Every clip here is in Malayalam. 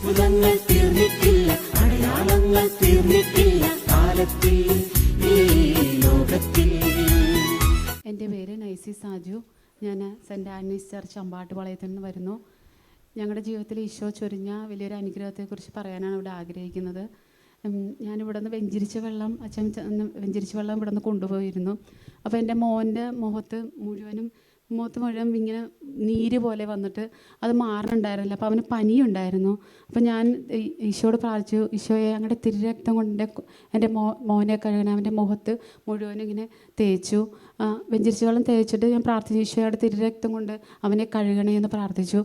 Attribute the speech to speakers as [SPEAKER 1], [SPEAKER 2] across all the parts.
[SPEAKER 1] അത്ഭുതങ്ങൾ തീർന്നിട്ടില്ല അടയാളങ്ങൾ തീർന്നിട്ടില്ല കാലത്തിൽ ലോകത്തിൽ.
[SPEAKER 2] എന്റെ പേര് നൈസി സാജു. ഞാൻ സെന്റ് ആൻമീസ് ചർച്ച് അമ്പാട്ട് വളയത്തിൽ നിന്ന് വരുന്നു. ഞങ്ങളുടെ ജീവിതത്തിൽ ഈശോ ചൊരിഞ്ഞ വലിയൊരു അനുഗ്രഹത്തെക്കുറിച്ച് പറയാനാണ് ഇവിടെ ആഗ്രഹിക്കുന്നത്. ഞാനിവിടെ നിന്ന് വെഞ്ചിരിച്ച വെള്ളം അച്ഛൻ വെഞ്ചിരിച്ച വെള്ളം ഇവിടെ നിന്ന് കൊണ്ടുപോയിരുന്നു. അപ്പോൾ എന്റെ മോന്റെ മുഖത്ത് മുഴുവനും മുഖത്ത് മുഴുവൻ ഇങ്ങനെ നീര് പോലെ വന്നിട്ട് അത് മാറണുണ്ടായിരുന്നില്ല. അപ്പോൾ അവന് പനിയുണ്ടായിരുന്നു. അപ്പോൾ ഞാൻ ഈശോയോട് പ്രാർത്ഥിച്ചു ഈശോയെ അങ്ങടെ തിരുരക്തം കൊണ്ട് എന്റെ മോ മോനെ കഴുകണം. അവന്റെ മുഖത്ത് മുഴുവനും ഇങ്ങനെ തേച്ചു. വെഞ്ചരിച്ച വെള്ളം തേച്ചിട്ട് ഞാൻ പ്രാർത്ഥിച്ചു ഈശോയുടെ തിരുരക്തം കൊണ്ട് അവനെ കഴുകണേ എന്ന് പ്രാർത്ഥിച്ചു.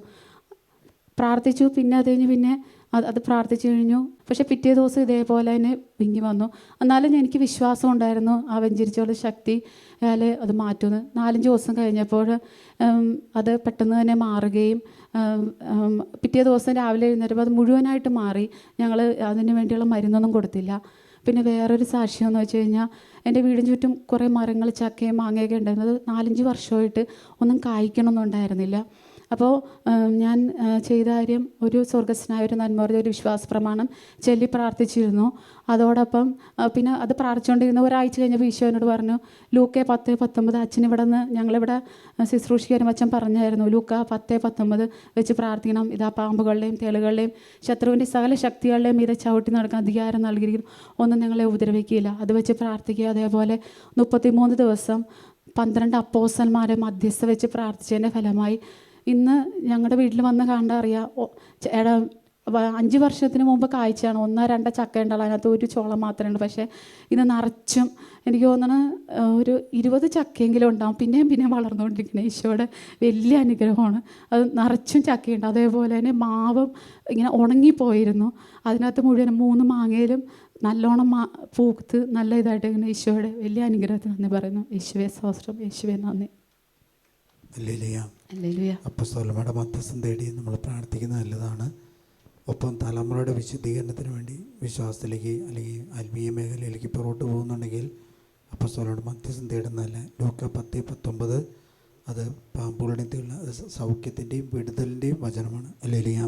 [SPEAKER 2] പ്രാർത്ഥിച്ചു പിന്നെ അത് കഴിഞ്ഞ് പിന്നെ അത് അത് പ്രാർത്ഥിച്ചു കഴിഞ്ഞു. പക്ഷേ പിറ്റേ ദിവസം ഇതേപോലെ തന്നെ വിങ്ങി വന്നു. എന്നാലും എനിക്ക് വിശ്വാസം ഉണ്ടായിരുന്നു. ആ വെഞ്ചരിച്ചുള്ള ശക്തി അയാൾ അത് മാറ്റുമെന്ന് നാലഞ്ച് ദിവസം കഴിഞ്ഞപ്പോൾ അത് പെട്ടെന്ന് തന്നെ മാറുകയും പിറ്റേ ദിവസം രാവിലെ എഴുന്നേറ്റപ്പോൾ അത് മുഴുവനായിട്ട് മാറി. ഞങ്ങൾ അതിന് വേണ്ടിയുള്ള മരുന്നൊന്നും കൊടുത്തില്ല. പിന്നെ വേറൊരു സാക്ഷ്യം എന്ന് വെച്ച് കഴിഞ്ഞാൽ എന്റെ വീടിന് ചുറ്റും കുറേ മരങ്ങൾ ചക്കയും മാങ്ങയൊക്കെ ഉണ്ടായിരുന്നത് നാലഞ്ച് വർഷമായിട്ട് ഒന്നും കായ്ക്കണമെന്നുണ്ടായിരുന്നില്ല അപ്പോൾ ഞാൻ ചെയ്ത കാര്യം ഒരു സ്വർഗസ്നായ ഒരു നന്മയുടെ ഒരു വിശ്വാസ പ്രമാണം ചൊല്ലി പ്രാർത്ഥിച്ചിരുന്നു. അതോടൊപ്പം പിന്നെ അത് പ്രാർത്ഥിച്ചുകൊണ്ടിരുന്ന ഒരാഴ്ച കഴിഞ്ഞപ്പോൾ ഈശോനോട് പറഞ്ഞു ലൂക്കെ പത്ത് പത്തൊമ്പത് അച്ഛൻ ഇവിടെ നിന്ന് ഞങ്ങളിവിടെ ശുശ്രൂഷിക്കാനും അച്ഛൻ പറഞ്ഞായിരുന്നു. ലൂക്ക പത്ത് പത്തൊമ്പത് വെച്ച് പ്രാർത്ഥിക്കണം. ഇതാ പാമ്പുകളുടെയും തേളുകളുടെയും ശത്രുവിന്റെ സകല ശക്തികളുടെയും ഇത് ചവിട്ടി നടക്കാൻ അധികാരം നൽകിയിരിക്കുന്നു. ഒന്നും ഞങ്ങളെ ഉപദ്രവിക്കുകയില്ല. അത് വെച്ച് പ്രാർത്ഥിക്കുക. അതേപോലെ മുപ്പത്തിമൂന്ന് ദിവസം പന്ത്രണ്ട് അപ്പോസന്മാരെ മധ്യസ്ഥ വെച്ച് പ്രാർത്ഥിച്ചതിന്റെ ഫലമായി ഇന്ന് ഞങ്ങളുടെ വീട്ടിൽ വന്ന് കണ്ട അറിയാം അഞ്ച് വർഷത്തിന് മുമ്പ് കായ്ച്ചാണ് ഒന്നോ രണ്ടോ ചക്ക ഉണ്ടല്ലോ അതിനകത്ത് ഒരു ചോളം മാത്രമേ ഉള്ളൂ. പക്ഷേ ഇത് നിറച്ചും എനിക്ക് തോന്നണ ഒരു ഇരുപത് ചക്കയെങ്കിലും ഉണ്ടാവും. പിന്നെയും പിന്നെയും വളർന്നുകൊണ്ടിരിക്കുന്നത് ഈശോയുടെ വലിയ അനുഗ്രഹമാണ്. അത് നിറച്ചും ചക്കയുണ്ട്. അതേപോലെ തന്നെ മാവും ഇങ്ങനെ ഉണങ്ങിപ്പോയിരുന്നു. അതിനകത്ത് മുഴുവൻ മൂന്ന് മാങ്ങയിലും നല്ലോണം മാ പൂത്ത് നല്ല ഇതായിട്ട് ഇങ്ങനെ ഈശോയുടെ വലിയ അനുഗ്രഹത്തിന് നന്ദി പറയുന്നു. യേശുവെ സഹസ്രം യേശുവെ നന്ദി.
[SPEAKER 3] അപ്പസ്തോലമയുടെ മധ്യസ്ഥം തേടി നമ്മൾ പ്രാർത്ഥിക്കുന്നത് നല്ലതാണ്. ഒപ്പം തലമുറയുടെ വിശുദ്ധീകരണത്തിന് വേണ്ടി വിശ്വാസത്തിലേക്ക് അല്ലെങ്കിൽ ആത്മീയ മേഖലയിലേക്ക് പുറകോട്ട് പോകുന്നുണ്ടെങ്കിൽ അപ്പസ്തോലയുടെ മധ്യസ്ഥം തേടുന്നതല്ല ലൂക്ക പത്ത് പത്തൊമ്പത് അത് പാമ്പുകളുടെയും തീർന്ന സൗഖ്യത്തിന്റെയും വിടുതലിന്റെയും വചനമാണ്. അല്ലേലിയ.